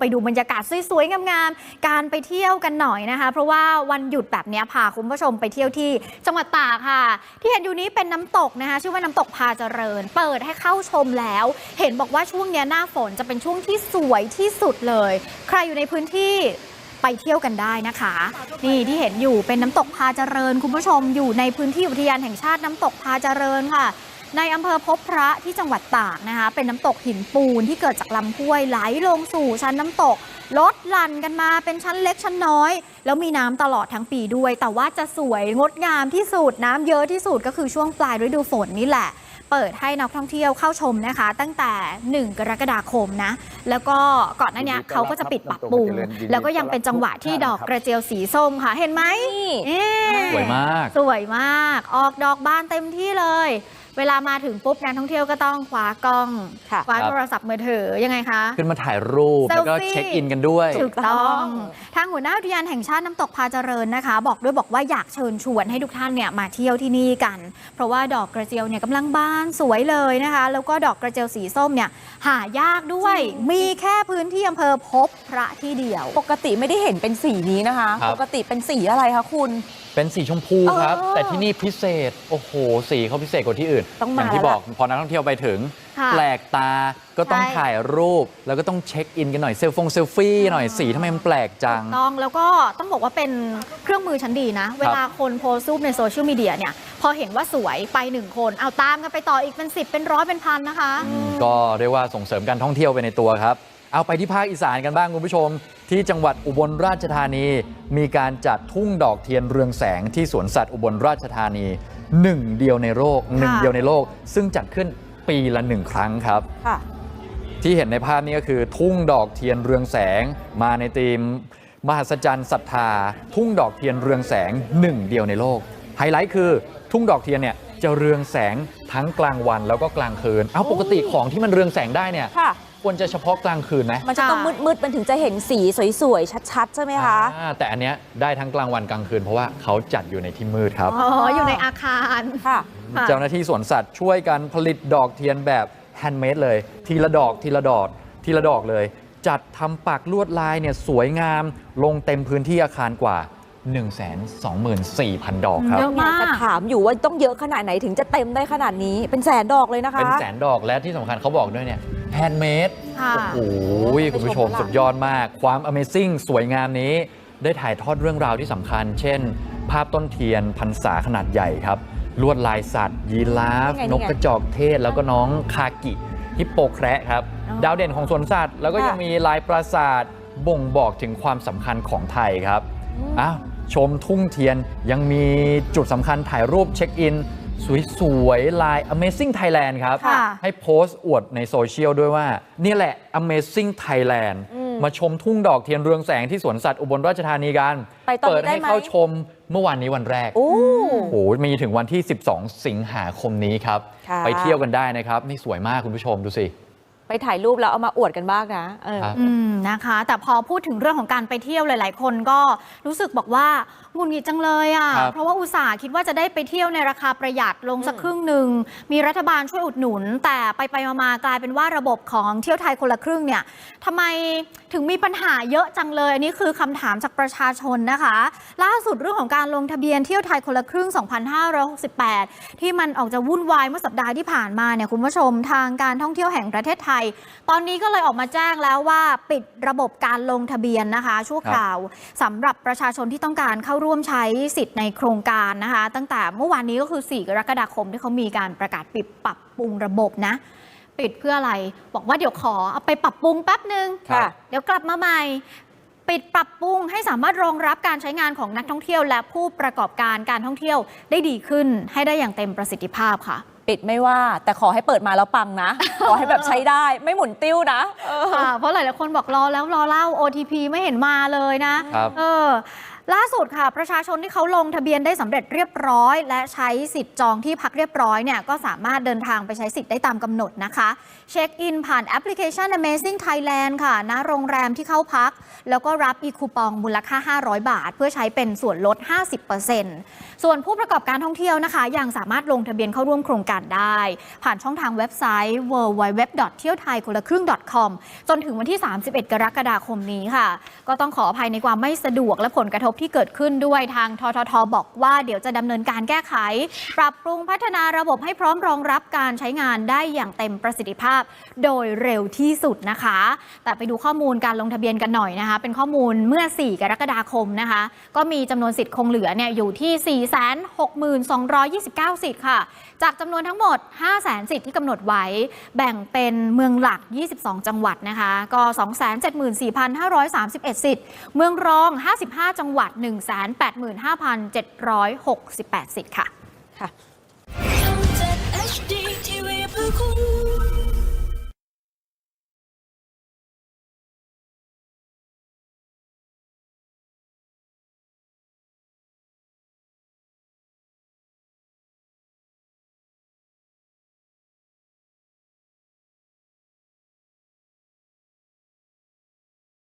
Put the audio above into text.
ไปดูบรรยากาศสวยๆ งามๆ การไปเที่ยวกันหน่อยนะคะ เพราะว่าวันหยุดแบบนี้พาคุณผู้ชมไปเที่ยวที่จังหวัดตากค่ะ ที่เห็นอยู่นี้เป็นน้ำตกนะคะ ชื่อว่าน้ำตกพาเจริญ เปิดให้เข้าชมแล้ว เห็นบอกว่าช่วงนี้หน้าฝนจะเป็นช่วงที่สวยที่สุดเลย ใครอยู่ในพื้นที่ไปเที่ยวกันได้นะคะ นี่ที่เห็นอยู่เป็นน้ำตกพาเจริญ คุณผู้ชมอยู่ในพื้นที่อุทยานแห่งชาติน้ำตกพาเจริญค่ะ ในอำเภอพบพระที่จังหวัดตากนะคะ เป็นน้ำตกหินปูนที่เกิดจากลำห้วยไหลลงสู่ชั้นน้ำตกลดหลั่นกันมาเป็นชั้นเล็กชั้นน้อย แล้วมีน้ำตลอดทั้งปีด้วย แต่ว่าจะสวยงดงามที่สุดน้ำเยอะที่สุดก็คือช่วงปลายฤดูฝนนี่แหละ เปิดให้นักท่องเที่ยวเข้าชมนะคะ ตั้งแต่ 1 กรกฎาคมนะ แล้วก็ก่อนหน้านี้เขาก็จะปิดปรับปรุง แล้วก็ยังเป็นจังหวะที่ดอกกระเจียวสีส้มค่ะเห็นไหมเอ๊ะสวยมาก สวยมาก ออกดอกบานเต็มที่เลย เวลามาถึงปุ๊บนักท่องเที่ยวก็ต้องคว้ากล้องค่ะคว้าครับโทรศัพท์มือถือยังไงคะขึ้นมาถ่ายรูปแล้วก็เซลฟี่เช็คอินกันด้วยถูกต้องถูกต้องทางหัวหน้าอุทยานแห่งชาติน้ำตกพาเจริญนะคะ บอกด้วยบอกว่าอยากเชิญชวนให้ทุกท่านเนี่ยมาเที่ยวที่นี่กัน เพราะว่าดอกกระเจียวเนี่ยกำลังบานสวยเลยนะคะ แล้วก็ดอกกระเจียวสีส้มเนี่ยหายากด้วย มีแค่พื้นที่อำเภอพบพระที่เดียว ปกติไม่ได้เห็นเป็นสีนี้นะคะครับปกติเป็นสีอะไรคะคุณ เป็นสีชมพูครับ เออแต่ที่นี่พิเศษ โอ้โห สีเขาพิเศษกว่าที่อื่นต้องอมาย่างที่แล้วบอกพอนักท่องเที่ยวไปถึง ค่ะแปลกตาก็ต้องใช่ ถ่ายรูป แล้วก็ต้องเช็คอินกันหน่อยเซลฟงเซลฟี่หน่อยสีทำไมมันแปลกจัง ต้องแล้วก็ต้องบอกว่าเป็นเครื่องมือชั้นดีนะ เวลาคนโพสต์รูปในโซเชียลมีเดียเนี่ย พอเห็นว่าสวยไปหนึ่งคน เอาตามกันไปต่ออีกเป็น 10 เป็นร้อยเป็นพันนะคะ ก็เรียกว่าส่งเสริมการท่องเที่ยวไปในตัวครับ เอาไปที่ภาคอีสานกันบ้างคุณผู้ชม ที่จังหวัดอุบลราชธานี มีการจัดทุ่งดอกเทียนเรืองแสงที่สวนสัตว์อุบลราชธานีหนึ่งเดียวในโลกหนึ่งเดียวในโลก ซึ่งจัดขึ้นปีละหนึ่งครั้งครับ ค่ะ ที่เห็นในภาพนี้ก็คือทุ่งดอกเทียนเรืองแสงมาในธีม มหัศจรรย์ศรัทธา ทุ่งดอกเทียนเรืองแสงหนึ่งเดียวในโลก ไฮไลท์คือทุ่งดอกเทียนเนี่ยจะเรืองแสงทั้งกลางวันแล้วก็กลางคืน เอาปกติของที่มันเรืองแสงได้เนี่ย ค่ะ ควรจะเฉพาะกลางคืนไหมมันจะต้องค่ะมืดๆมันถึงจะเห็นสีสวยๆ ชัดๆ ใช่ไหมคะอ่าแต่อันเนี้ยได้ทั้งกลางวันกลางคืนเพราะว่าเขาจัดอยู่ในที่มืดครับ อ๋อ อยู่ในอาคารค่ะค่ะ เจ้าหน้าที่สวนสัตว์ช่วยกันผลิตดอกเทียนแบบแฮนด์เมดเลย ทีละดอกทีละดอกทีละดอกเลย จัดทำปักลวดลายเนี่ยสวยงามลงเต็มพื้นที่อาคารกว่า 124,000 ดอกครับ เยอะมาก จะถามอยู่ว่าต้องเยอะขนาดไหนถึงจะเต็มได้ขนาดนี้ เป็นแสนดอกเลยนะคะ เป็นแสนดอกและที่สำคัญเขาบอกด้วยเนี่ย แฮนด์เมดค่ะ โอ้โหคุณผู้ชมสุดยอดมาก ความ Amazing สวยงามนี้ ได้ถ่ายทอดเรื่องราวที่สำคัญ เช่น ภาพต้นเทียนพรรษาขนาดใหญ่ครับ ลวดลายสัตว์ ยีราฟ นี่ไงนกกระจอกเทศ แล้วก็น้องคากิ ฮิปโปแคระครับ อ๋อดาวเด่นของสวนสัตว์ แล้วก็ค่ะยังมีลายปราสาท บ่งบอกถึงความสำคัญของไทยครับอืมอ้าวชมทุ่งเทียนยังมีจุดสำคัญถ่ายรูปเช็คอิน สวยๆลาย Amazing Thailand ครับ ค่ะให้โพสต์อวดในโซเชียลด้วยว่า นี่แหละ Amazing Thailand อืมมาชมทุ่งดอกเทียนเรืองแสงที่สวนสัตว์อุบลราชธานีกัน ไปตอนนี้เปิดให้ได้ไหม เข้าชมเมื่อวานนี้วันแรก โอ้ โอ้โหมีถึงวันที่ 12 สิงหาคมนี้ครับ ค่ะ ไปเที่ยวกันได้นะครับ นี่สวยมากคุณผู้ชมดูสิ ไปถ่ายรูปแล้วเอามาอวดกันบ้างนะเออ ครับ อืมนะคะ แต่พอพูดถึงเรื่องของการไปเที่ยวหลาย ๆ คนก็รู้สึกบอกว่าหงุดหงิดจังเลยอะ่ะ ครับ เพราะว่าอุตส่าห์คิดว่าจะได้ไปเที่ยวในราคาประหยัดลงสักครึ่งหนึ่ง มีรัฐบาลช่วยอุดหนุน แต่ไปไปๆมากลายเป็นว่าระบบของเที่ยวไทยคนละครึ่งเนี่ยทำไมถึงมีปัญหาเยอะจังเลย อันนี้คือคำถามจากประชาชนนะคะ ล่าสุดเรื่องของการลงทะเบียนเที่ยวไทยคนละครึ่ง 2568 ที่มันออกจะวุ่นวายเมื่อสัปดาห์ที่ผ่านมาเนี่ยคุณผู้ชมทางการท่องเที่ยวแห่งประเทศไทยตอนนี้ก็เลยออกมาแจ้งแล้วว่าปิดระบบการลงทะเบียนนะคะ ชั่วคราวสำหรับประชาชนที่ต้องการเข้าร่วมใช้สิทธิ์ในโครงการนะคะ ตั้งแต่เมื่อวานนี้ก็คือ 4 กรกฎาคมที่เขามีการประกาศปิดปรับปรุงระบบนะ ปิดเพื่ออะไร บอกว่าเดี๋ยวขอเอาไปปรับปรุงแป๊บหนึ่งครับเดี๋ยวกลับมาใหม่ปิดปรับปรุงให้สามารถรองรับการใช้งานของนักท่องเที่ยว และผู้ประกอบการการท่องเที่ยวได้ดีขึ้นให้ได้อย่างเต็มประสิทธิภาพค่ะ ปิดไม่ว่า แต่ขอให้เปิดมาแล้วปังนะ ขอให้แบบใช้ได้ไม่หมุนติ้วนะเออ ค่ะเพราะหลายๆคนบอกรอแล้วรอเล่า OTP ไม่เห็นมาเลยนะ ครับ เออ ล่าสุดค่ะ ประชาชนที่เขาลงทะเบียนได้สำเร็จเรียบร้อย และใช้สิทธิ์จองที่พักเรียบร้อยเนี่ยก็สามารถเดินทางไปใช้สิทธิ์ได้ตามกำหนดนะคะ เช็คอินผ่านแอปพลิเคชัน Amazing Thailand ค่ะณโรงแรมที่เข้าพัก แล้วก็รับอีคูปองมูลค่า 500 บาท เพื่อใช้เป็นส่วนลด 50%ส่วนผู้ประกอบการท่องเที่ยวนะคะ ยังสามารถลงทะเบียนเข้าร่วมโครงการได้ ผ่านช่องทางเว็บไซต์ www. เที่ยวไทยคนละครึ่ง .com จนถึงวันที่ 31 กรกฎาคมนี้ค่ะ ก็ต้องขออภัยในความไม่สะดวกและผลกระทบที่เกิดขึ้นด้วยทางทททบอกว่าเดี๋ยวจะดำเนินการแก้ไข ปรับปรุงพัฒนาระบบให้พร้อมรองรับการใช้งานได้อย่างเต็มประสิทธิภาพ โดยเร็วที่สุดนะคะ แต่ไปดูข้อมูลการลงทะเบียนกันหน่อยนะคะ เป็นข้อมูลเมื่อ 4 กรกฎาคมนะคะ ก็มีจำนวนสิทธิ์คงเหลือเนี่ยอยู่ที่ 462,229 สิทธิ์ค่ะ จากจำนวนทั้งหมด 500,000 สิทธิ์ที่กำหนดไว้ แบ่งเป็นเมืองหลัก 22 จังหวัดนะคะ ก็ 274,531 สิทธิ์ เมืองรอง 55 จังหวัดาท 185,768 สิทธิ์ค่ะค่ะ